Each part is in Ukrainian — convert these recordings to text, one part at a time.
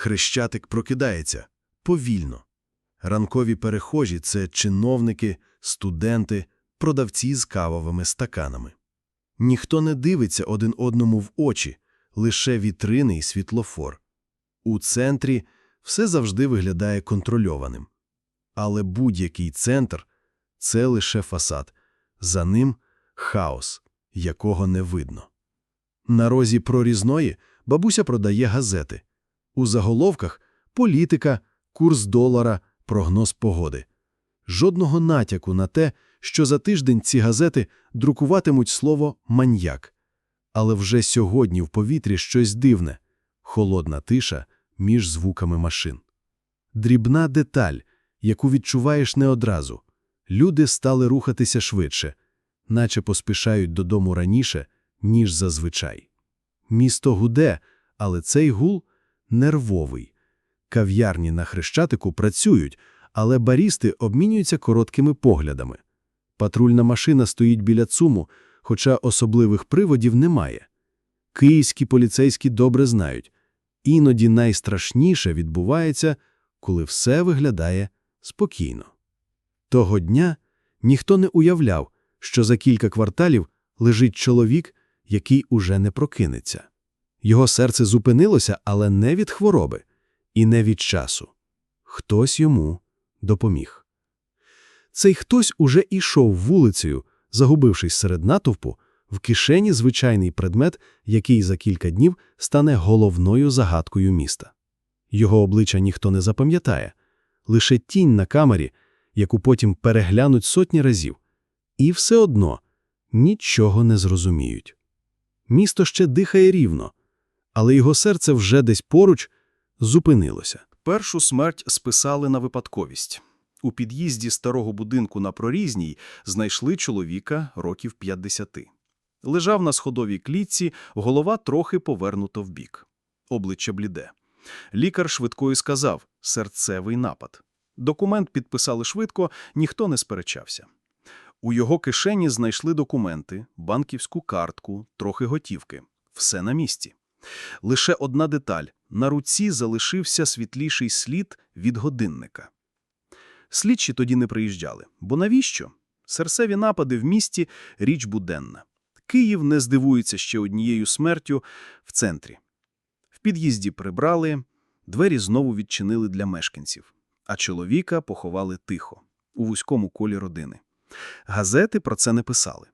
Хрещатик прокидається повільно. Ранкові перехожі – це чиновники, студенти, продавці з кавовими стаканами. Ніхто не дивиться один одному в очі, лише вітрини і світлофор. У центрі все завжди виглядає контрольованим. Але будь-який центр – це лише фасад. За ним – хаос, якого не видно. На розі прорізної бабуся продає газети. У заголовках – політика, курс долара, прогноз погоди. Жодного натяку на те, що за тиждень ці газети друкуватимуть слово «маньяк». Але вже сьогодні в повітрі щось дивне – холодна тиша між звуками машин. Дрібна деталь, яку відчуваєш не одразу. Люди стали рухатися швидше, наче поспішають додому раніше, ніж зазвичай. Місто гуде, але цей гул нервовий. Кав'ярні на Хрещатику працюють, але барісти обмінюються короткими поглядами. Патрульна машина стоїть біля ЦУМу, хоча особливих приводів немає. Київські поліцейські добре знають. Іноді найстрашніше відбувається, коли все виглядає спокійно. Того дня ніхто не уявляв, що за кілька кварталів лежить чоловік, який уже не прокинеться. Його серце зупинилося, але не від хвороби і не від часу. Хтось йому допоміг. Цей хтось уже ішов вулицею, загубившись серед натовпу, в кишені звичайний предмет, який за кілька днів стане головною загадкою міста. Його обличчя ніхто не запам'ятає, лише тінь на камері, яку потім переглянуть сотні разів, і все одно нічого не зрозуміють. Місто ще дихає рівно, але його серце вже десь поруч зупинилося. Першу смерть списали на випадковість. У під'їзді старого будинку на Прорізній знайшли чоловіка років 50. Лежав на сходовій клітці, голова трохи повернута вбік. Обличчя бліде. Лікар швидкою сказав – серцевий напад. Документ підписали швидко, ніхто не сперечався. У його кишені знайшли документи, банківську картку, трохи готівки. Все на місці. Лише одна деталь – на руці залишився світліший слід від годинника. Слідчі тоді не приїжджали. Бо навіщо? Серцеві напади в місті – річ буденна. Київ не здивується ще однією смертю в центрі. В під'їзді прибрали, двері знову відчинили для мешканців, а чоловіка поховали тихо, у вузькому колі родини. Газети про це не писали.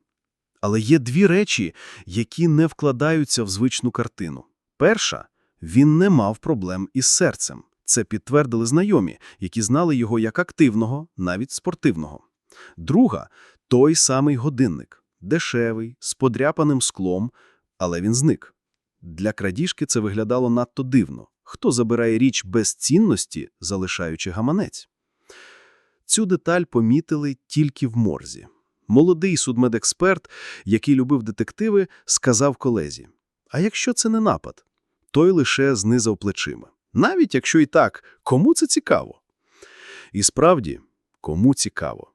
Але є дві речі, які не вкладаються в звичну картину. Перша – він не мав проблем із серцем. Це підтвердили знайомі, які знали його як активного, навіть спортивного. Друга – той самий годинник. Дешевий, з подряпаним склом, але він зник. Для крадіжки це виглядало надто дивно. Хто забирає річ без цінності, залишаючи гаманець? Цю деталь помітили тільки в морзі. Молодий судмедексперт, який любив детективи, сказав колезі, а якщо це не напад? Той лише знизав плечима. Навіть якщо і так, кому це цікаво? І справді, кому цікаво?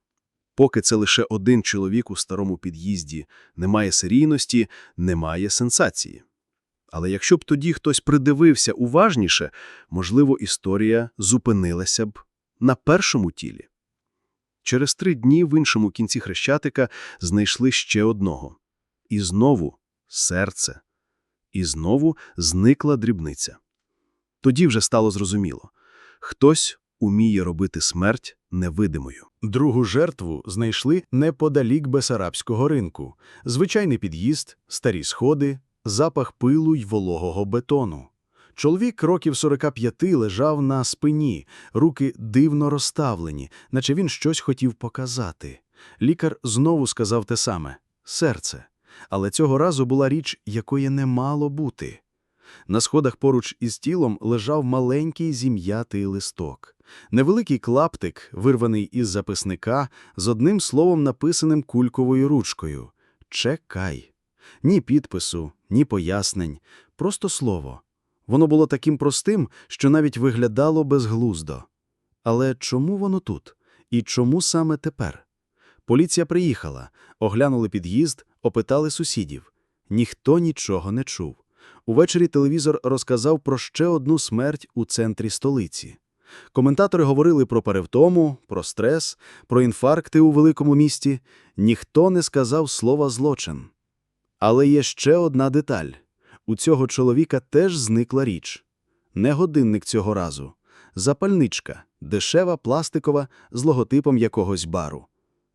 Поки це лише один чоловік у старому під'їзді, немає серійності, немає сенсації. Але якщо б тоді хтось придивився уважніше, можливо, історія зупинилася б на першому тілі. Через три дні в іншому кінці Хрещатика знайшли ще одного. І знову серце. І знову зникла дрібниця. Тоді вже стало зрозуміло. Хтось уміє робити смерть невидимою. Другу жертву знайшли неподалік Бесарабського ринку. Звичайний під'їзд, старі сходи, запах пилу й вологого бетону. Чоловік років 45 лежав на спині, руки дивно розставлені, наче він щось хотів показати. Лікар знову сказав те саме – серце. Але цього разу була річ, якої не мало бути. На сходах поруч із тілом лежав маленький зім'ятий листок. Невеликий клаптик, вирваний із записника, з одним словом написаним кульковою ручкою «Чекай». Ні підпису, ні пояснень, просто слово. Воно було таким простим, що навіть виглядало безглуздо. Але чому воно тут? І чому саме тепер? Поліція приїхала, оглянули під'їзд, опитали сусідів. Ніхто нічого не чув. Увечері телевізор розказав про ще одну смерть у центрі столиці. Коментатори говорили про перевтому, про стрес, про інфаркти у великому місті. Ніхто не сказав слова «злочин». Але є ще одна деталь. У цього чоловіка теж зникла річ. Не годинник цього разу. Запальничка, дешева, пластикова, з логотипом якогось бару.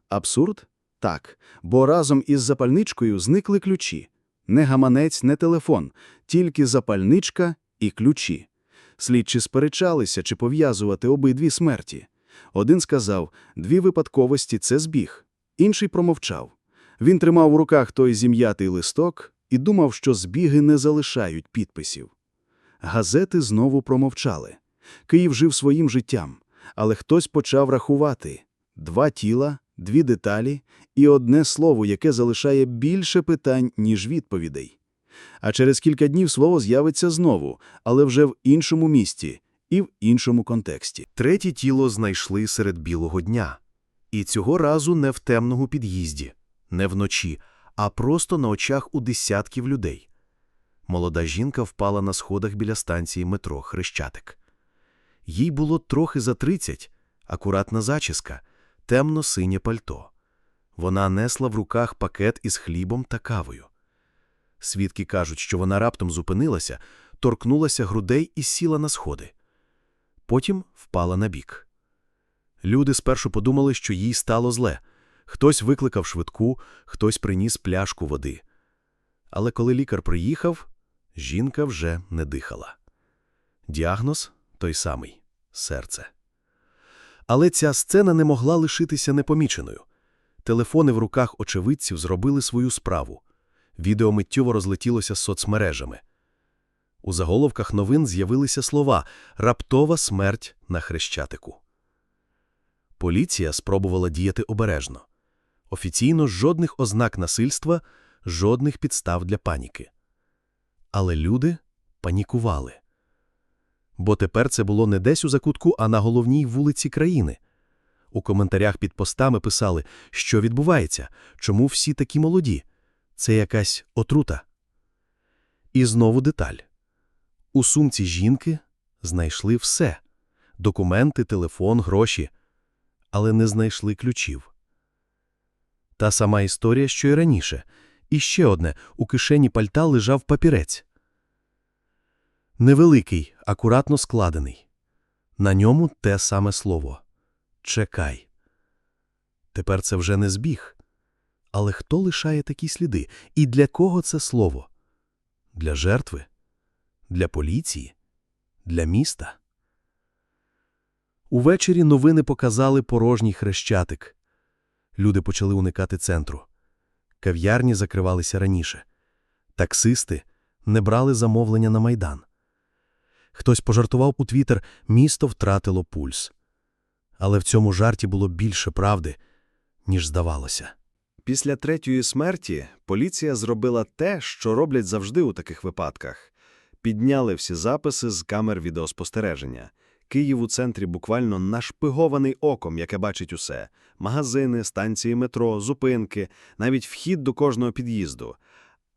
Абсурд? Так, бо разом із запальничкою зникли ключі. Не гаманець, не телефон, тільки запальничка і ключі. Слідчі сперечалися, чи пов'язувати обидві смерті. Один сказав, дві випадковості – це збіг. Інший промовчав. Він тримав у руках той зім'ятий листок і думав, що збіги не залишають підписів. Газети знову промовчали. Київ жив своїм життям, але хтось почав рахувати. Два тіла, дві деталі і одне слово, яке залишає більше питань, ніж відповідей. А через кілька днів слово з'явиться знову, але вже в іншому місті і в іншому контексті. Третє тіло знайшли серед білого дня. І цього разу не в темному під'їзді, не вночі, а просто на очах у десятків людей. Молода жінка впала на сходах біля станції метро Хрещатик. Їй було трохи за тридцять, акуратна зачіска, темно-синє пальто. Вона несла в руках пакет із хлібом та кавою. Свідки кажуть, що вона раптом зупинилася, торкнулася грудей і сіла на сходи. Потім впала на бік. Люди спершу подумали, що їй стало зле. Хтось викликав швидку, хтось приніс пляшку води. Але коли лікар приїхав, жінка вже не дихала. Діагноз той самий – серце. Але ця сцена не могла лишитися непоміченою. Телефони в руках очевидців зробили свою справу. Відео миттєво розлетілося соцмережами. У заголовках новин з'явилися слова «Раптова смерть на Хрещатику». Поліція спробувала діяти обережно. Офіційно жодних ознак насильства, жодних підстав для паніки. Але люди панікували. Бо тепер це було не десь у закутку, а на головній вулиці країни. У коментарях під постами писали, що відбувається, чому всі такі молоді. Це якась отрута. І знову деталь. У сумці жінки знайшли все – документи, телефон, гроші, але не знайшли ключів. Та сама історія, що й раніше. І ще одне – у кишені пальта лежав папірець. Невеликий, акуратно складений. На ньому те саме слово – «чекай». Тепер це вже не збіг. Але хто лишає такі сліди? І для кого це слово? Для жертви? Для поліції? Для міста? Увечері новини показали порожній хрещатик. Люди почали уникати центру. Кав'ярні закривалися раніше. Таксисти не брали замовлення на Майдан. Хтось пожартував у Твіттер «Місто втратило пульс». Але в цьому жарті було більше правди, ніж здавалося. Після третьої смерті поліція зробила те, що роблять завжди у таких випадках. Підняли всі записи з камер відеоспостереження. Київ у центрі буквально нашпигований оком, яке бачить усе. Магазини, станції метро, зупинки, навіть вхід до кожного під'їзду.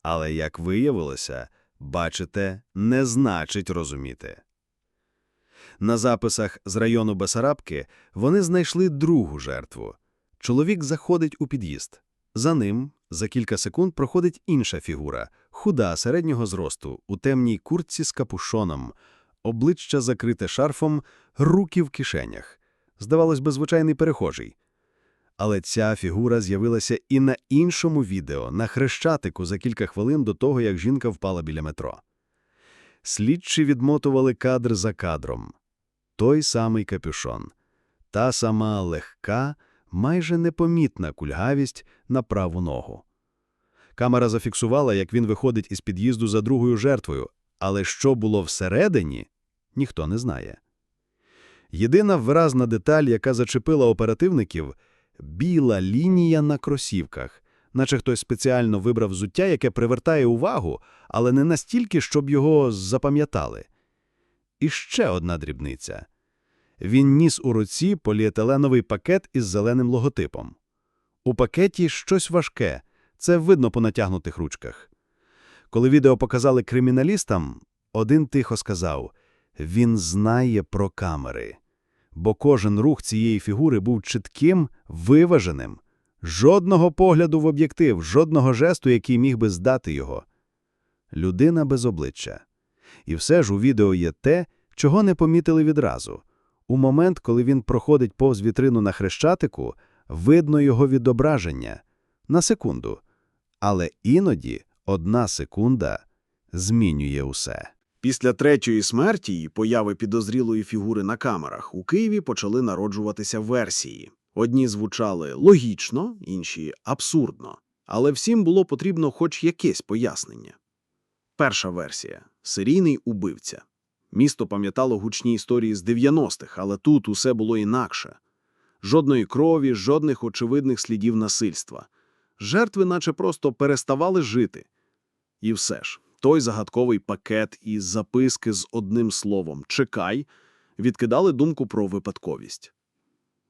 Але, як виявилося, бачите не значить розуміти. На записах з району Бесарабки вони знайшли другу жертву. Чоловік заходить у під'їзд. За ним за кілька секунд проходить інша фігура, худа середнього зросту, у темній куртці з капушоном, обличчя закрите шарфом, руки в кишенях. Здавалось би, звичайний перехожий. Але ця фігура з'явилася і на іншому відео, на хрещатику за кілька хвилин до того, як жінка впала біля метро. Слідчі відмотували кадр за кадром. Той самий капюшон, та сама легка, майже непомітна кульгавість на праву ногу. Камера зафіксувала, як він виходить із під'їзду за другою жертвою, але що було всередині, ніхто не знає. Єдина виразна деталь, яка зачепила оперативників – біла лінія на кросівках, наче хтось спеціально вибрав взуття, яке привертає увагу, але не настільки, щоб його запам'ятали. І ще одна дрібниця. Він ніс у руці поліетиленовий пакет із зеленим логотипом. У пакеті щось важке, це видно по натягнутих ручках. Коли відео показали криміналістам, один тихо сказав «Він знає про камери». Бо кожен рух цієї фігури був чітким, виваженим. Жодного погляду в об'єктив, жодного жесту, який міг би здати його. Людина без обличчя. І все ж у відео є те, чого не помітили відразу. У момент, коли він проходить повз вітрину на Хрещатику, видно його відображення. На секунду. Але іноді одна секунда змінює усе. Після третьої смерті і появи підозрілої фігури на камерах у Києві почали народжуватися версії. Одні звучали логічно, інші абсурдно. Але всім було потрібно хоч якесь пояснення. Перша версія – серійний убивця. Місто пам'ятало гучні історії з 90-х, але тут усе було інакше. Жодної крові, жодних очевидних слідів насильства. Жертви наче просто переставали жити. І все ж, той загадковий пакет із записки з одним словом «чекай» відкидали думку про випадковість.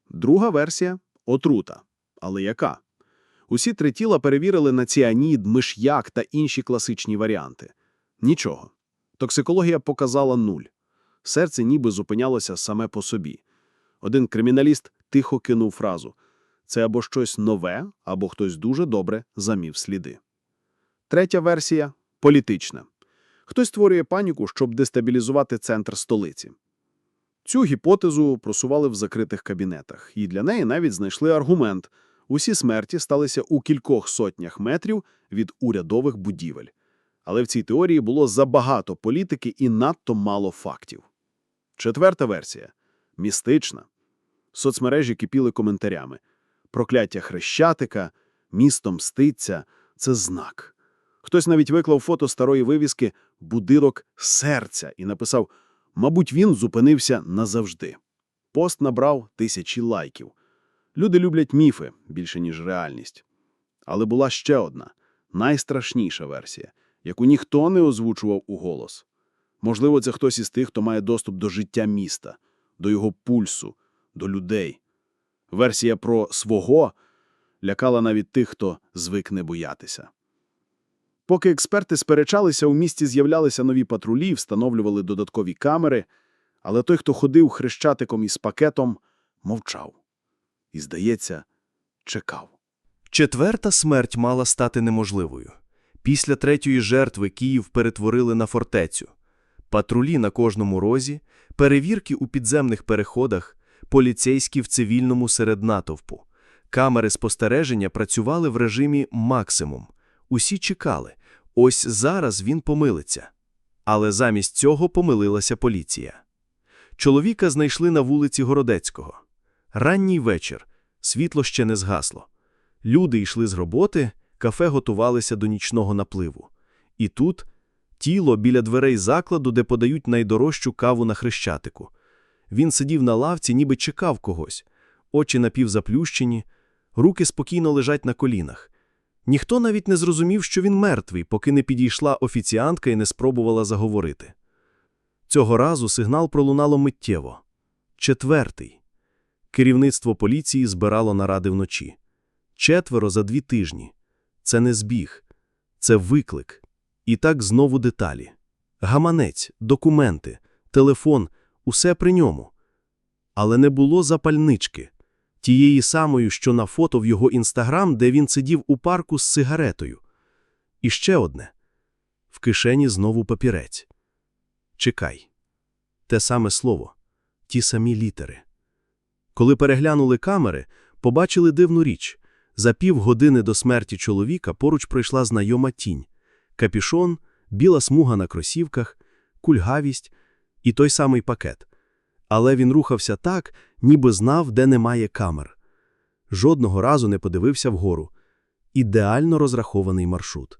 Друга версія – отрута. Але яка? Усі три тіла перевірили на ціанід, миш'як та інші класичні варіанти. Нічого. Токсикологія показала нуль. Серце ніби зупинялося саме по собі. Один криміналіст тихо кинув фразу «Це або щось нове, або хтось дуже добре замів сліди». Третя версія – політична. Хтось створює паніку, щоб дестабілізувати центр столиці. Цю гіпотезу просували в закритих кабінетах, і для неї навіть знайшли аргумент – усі смерті сталися у кількох сотнях метрів від урядових будівель. Але в цій теорії було забагато політики і надто мало фактів. Четверта версія – містична. Соцмережі кипіли коментарями. Прокляття Хрещатика, місто мститься – це знак. Хтось навіть виклав фото старої вивіски «Будинок серця» і написав «Мабуть, він зупинився назавжди». Пост набрав тисячі лайків. Люди люблять міфи більше, ніж реальність. Але була ще одна, найстрашніша версія, яку ніхто не озвучував у голос. Можливо, це хтось із тих, хто має доступ до життя міста, до його пульсу, до людей. Версія про «свого» лякала навіть тих, хто звик не боятися. Поки експерти сперечалися, у місті з'являлися нові патрулі, встановлювали додаткові камери, але той, хто ходив хрещатиком із пакетом, мовчав. І, здається, чекав. Четверта смерть мала стати неможливою. Після третьої жертви Київ перетворили на фортецю. Патрулі на кожному розі, перевірки у підземних переходах, поліцейські в цивільному серед натовпу. Камери спостереження працювали в режимі максимум. Усі чекали. Ось зараз він помилиться. Але замість цього помилилася поліція. Чоловіка знайшли на вулиці Городецького. Ранній вечір. Світло ще не згасло. Люди йшли з роботи, кафе готувалися до нічного напливу. І тут тіло біля дверей закладу, де подають найдорожчу каву на хрещатику. Він сидів на лавці, ніби чекав когось. Очі напівзаплющені, руки спокійно лежать на колінах. Ніхто навіть не зрозумів, що він мертвий, поки не підійшла офіціантка і не спробувала заговорити. Цього разу сигнал пролунало миттєво. Четвертий. Керівництво поліції збирало наради вночі. Четверо за дві тижні. Це не збіг. Це виклик. І так знову деталі. Гаманець, документи, телефон – усе при ньому. Але не було запальнички. Тієї самої, що на фото в його інстаграм, де він сидів у парку з сигаретою. І ще одне. В кишені знову папірець. Чекай. Те саме слово. Ті самі літери. Коли переглянули камери, побачили дивну річ. За півгодини до смерті чоловіка поруч пройшла знайома тінь. Капішон, біла смуга на кросівках, кульгавість і той самий пакет. Але він рухався так, ніби знав, де немає камер. Жодного разу не подивився вгору. Ідеально розрахований маршрут.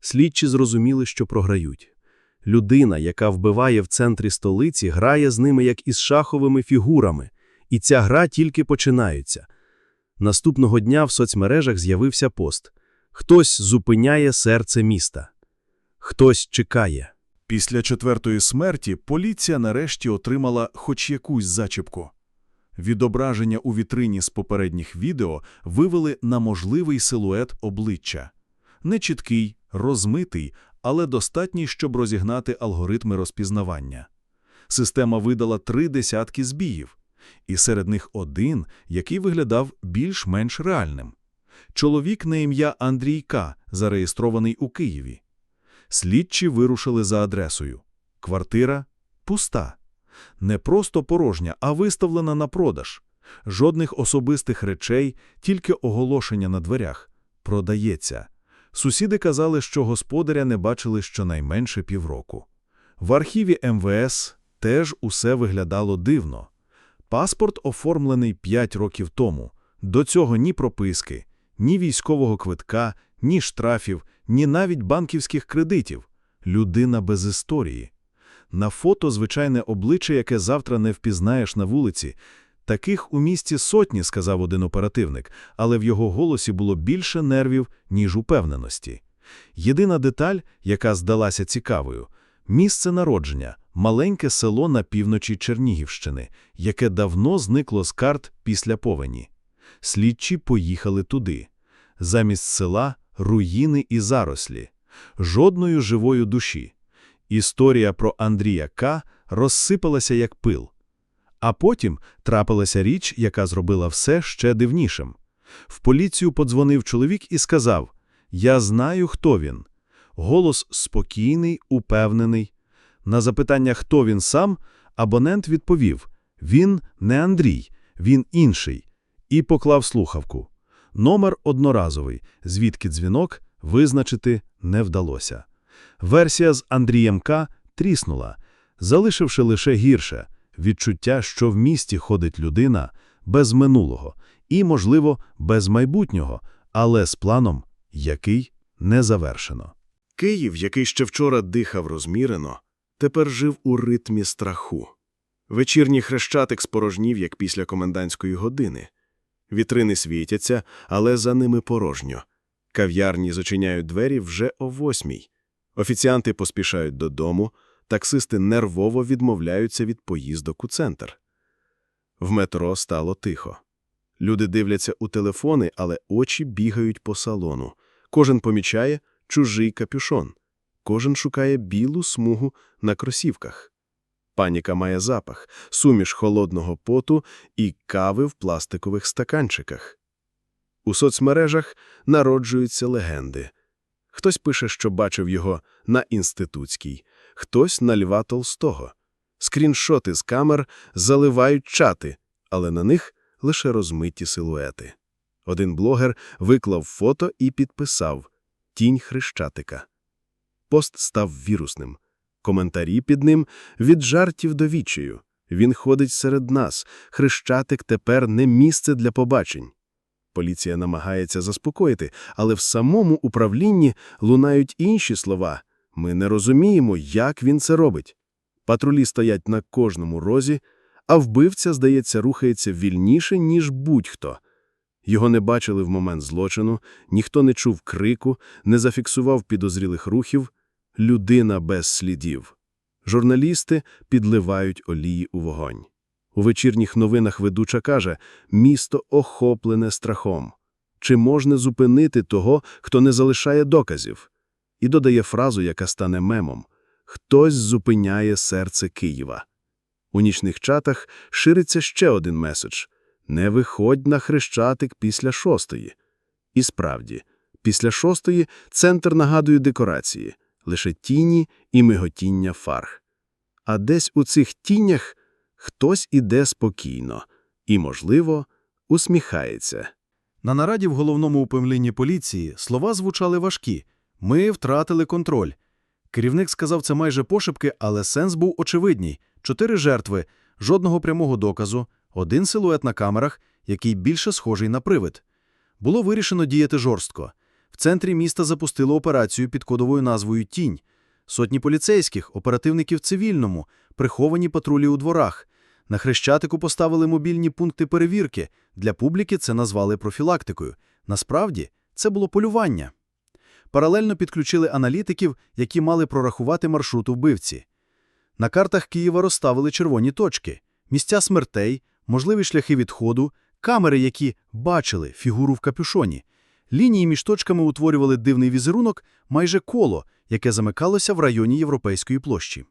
Слідчі зрозуміли, що програють. Людина, яка вбиває в центрі столиці, грає з ними як із шаховими фігурами. І ця гра тільки починається. Наступного дня в соцмережах з'явився пост. Хтось зупиняє серце міста. Хтось чекає. Після четвертої смерті поліція нарешті отримала хоч якусь зачіпку. Відображення у вітрині з попередніх відео вивели на можливий силует обличчя. Не чіткий, розмитий, але достатній, щоб розігнати алгоритми розпізнавання. Система видала три десятки збіїв, і серед них один, який виглядав більш-менш реальним. Чоловік на ім'я Андрій К., зареєстрований у Києві. Слідчі вирушили за адресою. Квартира пуста. Не просто порожня, а виставлена на продаж. Жодних особистих речей, тільки оголошення на дверях. Продається. Сусіди казали, що господаря не бачили щонайменше півроку. В архіві МВС теж усе виглядало дивно. Паспорт оформлений 5 років тому. До цього ні прописки, ні військового квитка, ні штрафів, ні навіть банківських кредитів. Людина без історії. На фото звичайне обличчя, яке завтра не впізнаєш на вулиці. Таких у місті сотні, сказав один оперативник, але в його голосі було більше нервів, ніж упевненості. Єдина деталь, яка здалася цікавою – місце народження – маленьке село на півночі Чернігівщини, яке давно зникло з карт після повені. Слідчі поїхали туди. Замість села – руїни і зарослі. Жодної живої душі. Історія про Андрія К. розсипалася як пил. А потім трапилася річ, яка зробила все ще дивнішим. В поліцію подзвонив чоловік і сказав «Я знаю, хто він». Голос спокійний, упевнений. На запитання, хто він сам, абонент відповів «Він не Андрій, він інший» і поклав слухавку. Номер одноразовий, звідки дзвінок визначити не вдалося. Версія з Андрієм К. тріснула, залишивши лише гірше – відчуття, що в місті ходить людина без минулого і, можливо, без майбутнього, але з планом, який не завершено. Київ, який ще вчора дихав розмірено, тепер жив у ритмі страху. Вечірній хрещатик спорожнів, як після комендантської години. Вітрини світяться, але за ними порожньо. Кав'ярні зачиняють двері вже о восьмій. Офіціанти поспішають додому, таксисти нервово відмовляються від поїздок у центр. В метро стало тихо. Люди дивляться у телефони, але очі бігають по салону. Кожен помічає чужий капюшон. Кожен шукає білу смугу на кросівках. Паніка має запах, суміш холодного поту і кави в пластикових стаканчиках. У соцмережах народжуються легенди. Хтось пише, що бачив його на інститутській, хтось на Льва Толстого. Скріншоти з камер заливають чати, але на них лише розмиті силуети. Один блогер виклав фото і підписав «Тінь Хрещатика». Пост став вірусним. Коментарі під ним від жартів до відчаю. Він ходить серед нас. Хрещатик тепер не місце для побачень. Поліція намагається заспокоїти, але в самому управлінні лунають інші слова. Ми не розуміємо, як він це робить. Патрулі стоять на кожному розі, а вбивця, здається, рухається вільніше, ніж будь-хто. Його не бачили в момент злочину, ніхто не чув крику, не зафіксував підозрілих рухів. Людина без слідів. Журналісти підливають олії у вогонь. У вечірніх новинах ведуча каже «Місто охоплене страхом». Чи можна зупинити того, хто не залишає доказів? І додає фразу, яка стане мемом «Хтось зупиняє серце Києва». У нічних чатах шириться ще один меседж «Не виходь на хрещатик після шостої». І справді, після шостої центр нагадує декорації, лише тіні і миготіння фар. А десь у цих тінях хтось іде спокійно і, можливо, усміхається. На нараді в головному управлінні поліції слова звучали важкі. Ми втратили контроль. Керівник сказав це майже пошепки, але сенс був очевидній. Чотири жертви, жодного прямого доказу, один силует на камерах, який більше схожий на привид. Було вирішено діяти жорстко. Центрі міста запустили операцію під кодовою назвою «Тінь». Сотні поліцейських, оперативників цивільному, приховані патрулі у дворах. На Хрещатику поставили мобільні пункти перевірки. Для публіки це назвали профілактикою. Насправді, це було полювання. Паралельно підключили аналітиків, які мали прорахувати маршрут вбивці. На картах Києва розставили червоні точки, місця смертей, можливі шляхи відходу, камери, які бачили фігуру в капюшоні. Лінії між точками утворювали дивний візерунок, майже коло, яке замикалося в районі Європейської площі.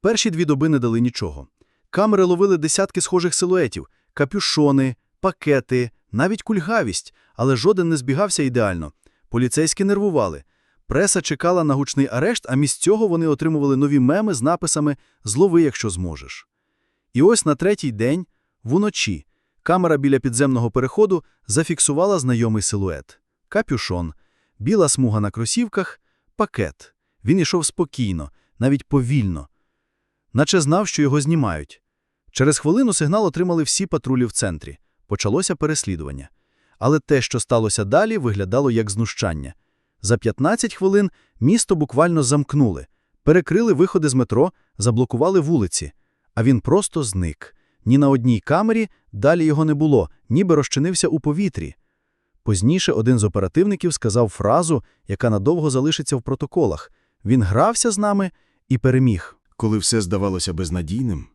Перші дві доби не дали нічого. Камери ловили десятки схожих силуетів – капюшони, пакети, навіть кульгавість, але жоден не збігався ідеально. Поліцейські нервували. Преса чекала на гучний арешт, а мість цього вони отримували нові меми з написами «Злови, якщо зможеш». І ось на третій день, вночі, камера біля підземного переходу зафіксувала знайомий силует. Капюшон, біла смуга на кросівках, пакет. Він ішов спокійно, навіть повільно. Наче знав, що його знімають. Через хвилину сигнал отримали всі патрулі в центрі. Почалося переслідування. Але те, що сталося далі, виглядало як знущання. За 15 хвилин місто буквально замкнули, перекрили виходи з метро, заблокували вулиці. А він просто зник. Ні на одній камері далі його не було, ніби розчинився у повітрі. Пізніше один з оперативників сказав фразу, яка надовго залишиться в протоколах. Він грався з нами і переміг. Коли все здавалося безнадійним,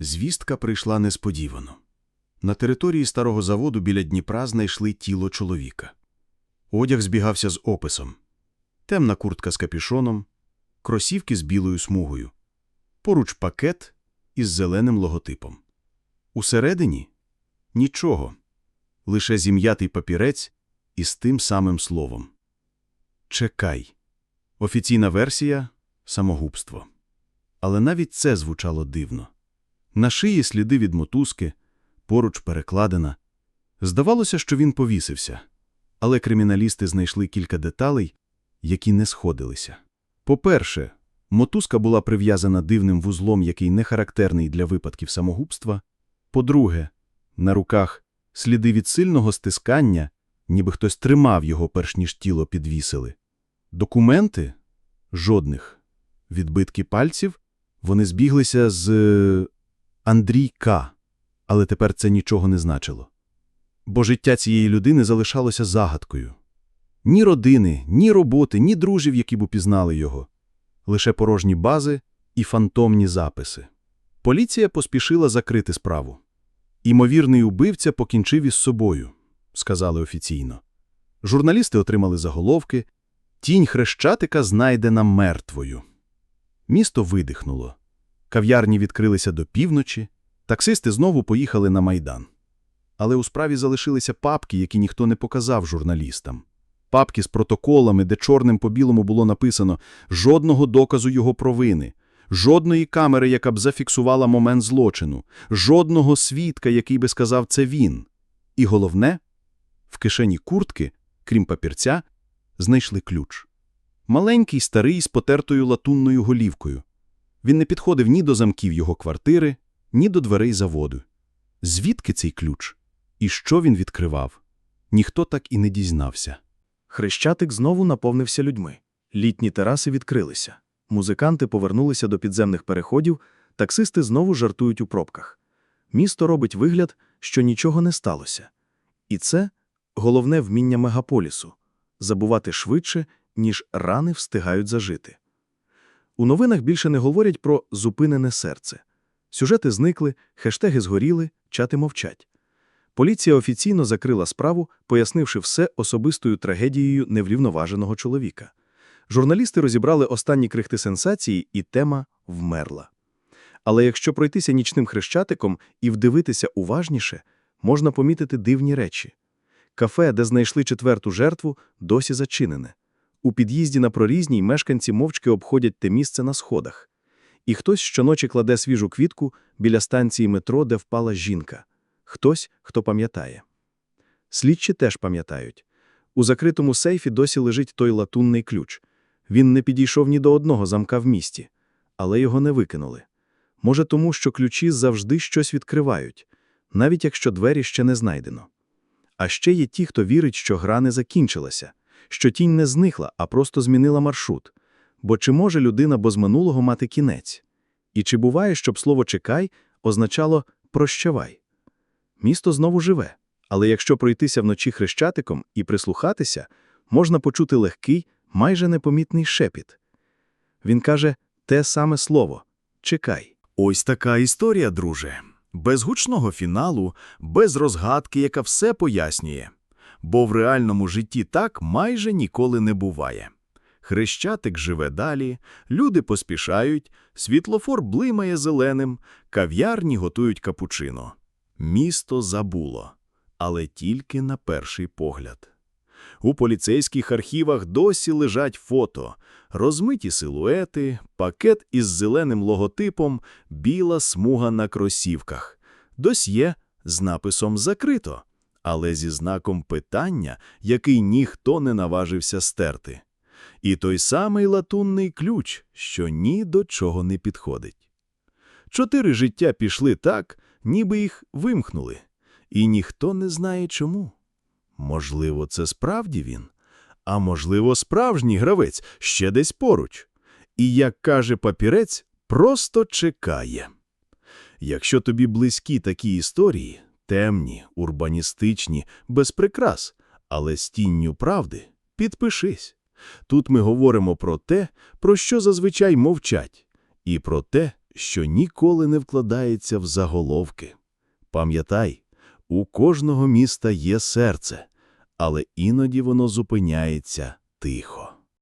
звістка прийшла несподівано. На території старого заводу біля Дніпра знайшли тіло чоловіка. Одяг збігався з описом. Темна куртка з капюшоном, кросівки з білою смугою, поруч пакет із зеленим логотипом. Усередині – нічого, лише зім'ятий папірець із тим самим словом. Чекай. Офіційна версія – самогубство. Але навіть це звучало дивно. На шиї сліди від мотузки, поруч перекладена. Здавалося, що він повісився, але криміналісти знайшли кілька деталей, які не сходилися. По-перше, мотузка була прив'язана дивним вузлом, який не характерний для випадків самогубства. По-друге, на руках сліди від сильного стискання, ніби хтось тримав його, перш ніж тіло підвісили. Документи? Жодних. Відбитки пальців? Вони збіглися з Андрій К., але тепер це нічого не значило. Бо життя цієї людини залишалося загадкою. Ні родини, ні роботи, ні друзів, які б упізнали його. Лише порожні бази і фантомні записи. Поліція поспішила закрити справу. Імовірний убивця покінчив із собою, сказали офіційно. Журналісти отримали заголовки «Тінь Хрещатика знайдена мертвою». Місто видихнуло. Кав'ярні відкрилися до півночі, таксисти знову поїхали на Майдан. Але у справі залишилися папки, які ніхто не показав журналістам. Папки з протоколами, де чорним по білому було написано жодного доказу його провини, жодної камери, яка б зафіксувала момент злочину, жодного свідка, який би сказав «це він». І головне, в кишені куртки, крім папірця, знайшли ключ. Маленький, старий, з потертою латунною голівкою. Він не підходив ні до замків його квартири, ні до дверей заводу. Звідки цей ключ? І що він відкривав? Ніхто так і не дізнався. Хрещатик знову наповнився людьми. Літні тераси відкрилися. Музиканти повернулися до підземних переходів, таксисти знову жартують у пробках. Місто робить вигляд, що нічого не сталося. І це головне вміння мегаполісу – забувати швидше, ніж рани встигають зажити. У новинах більше не говорять про «зупинене серце». Сюжети зникли, хештеги згоріли, чати мовчать. Поліція офіційно закрила справу, пояснивши все особистою трагедією неврівноваженого чоловіка. Журналісти розібрали останні крихти сенсації, і тема вмерла. Але якщо пройтися нічним хрещатиком і вдивитися уважніше, можна помітити дивні речі. Кафе, де знайшли четверту жертву, досі зачинене. У під'їзді на прорізній мешканці мовчки обходять те місце на сходах. І хтось щоночі кладе свіжу квітку біля станції метро, де впала жінка. Хтось, хто пам'ятає. Слідчі теж пам'ятають. У закритому сейфі досі лежить той латунний ключ. Він не підійшов ні до одного замка в місті, але його не викинули. Може тому, що ключі завжди щось відкривають, навіть якщо двері ще не знайдено. А ще є ті, хто вірить, що гра не закінчилася, що тінь не зникла, а просто змінила маршрут. Бо чи може людина без минулого мати кінець? І чи буває, щоб слово «чекай» означало «прощавай»? Місто знову живе, але якщо пройтися вночі хрещатиком і прислухатися, можна почути легкий, майже непомітний шепіт. Він каже те саме слово «чекай». Ось така історія, друже. Без гучного фіналу, без розгадки, яка все пояснює. Бо в реальному житті так майже ніколи не буває. Хрещатик живе далі, люди поспішають, світлофор блимає зеленим, кав'ярні готують капучино. Місто забуло, але тільки на перший погляд. У поліцейських архівах досі лежать фото, розмиті силуети, пакет із зеленим логотипом, біла смуга на кросівках, досьє з написом «Закрито», але зі знаком питання, який ніхто не наважився стерти. І той самий латунний ключ, що ні до чого не підходить. Чотири життя пішли так, ніби їх вимкнули, і ніхто не знає чому. Можливо, це справді він, а можливо, справжній гравець ще десь поруч. І, як каже папірець, просто чекає. Якщо тобі близькі такі історії, темні, урбаністичні, без прикрас, але з тінню правди, підпишись. Тут ми говоримо про те, про що зазвичай мовчать, і про те, що ніколи не вкладається в заголовки. Пам'ятай, у кожного міста є серце, але іноді воно зупиняється тихо.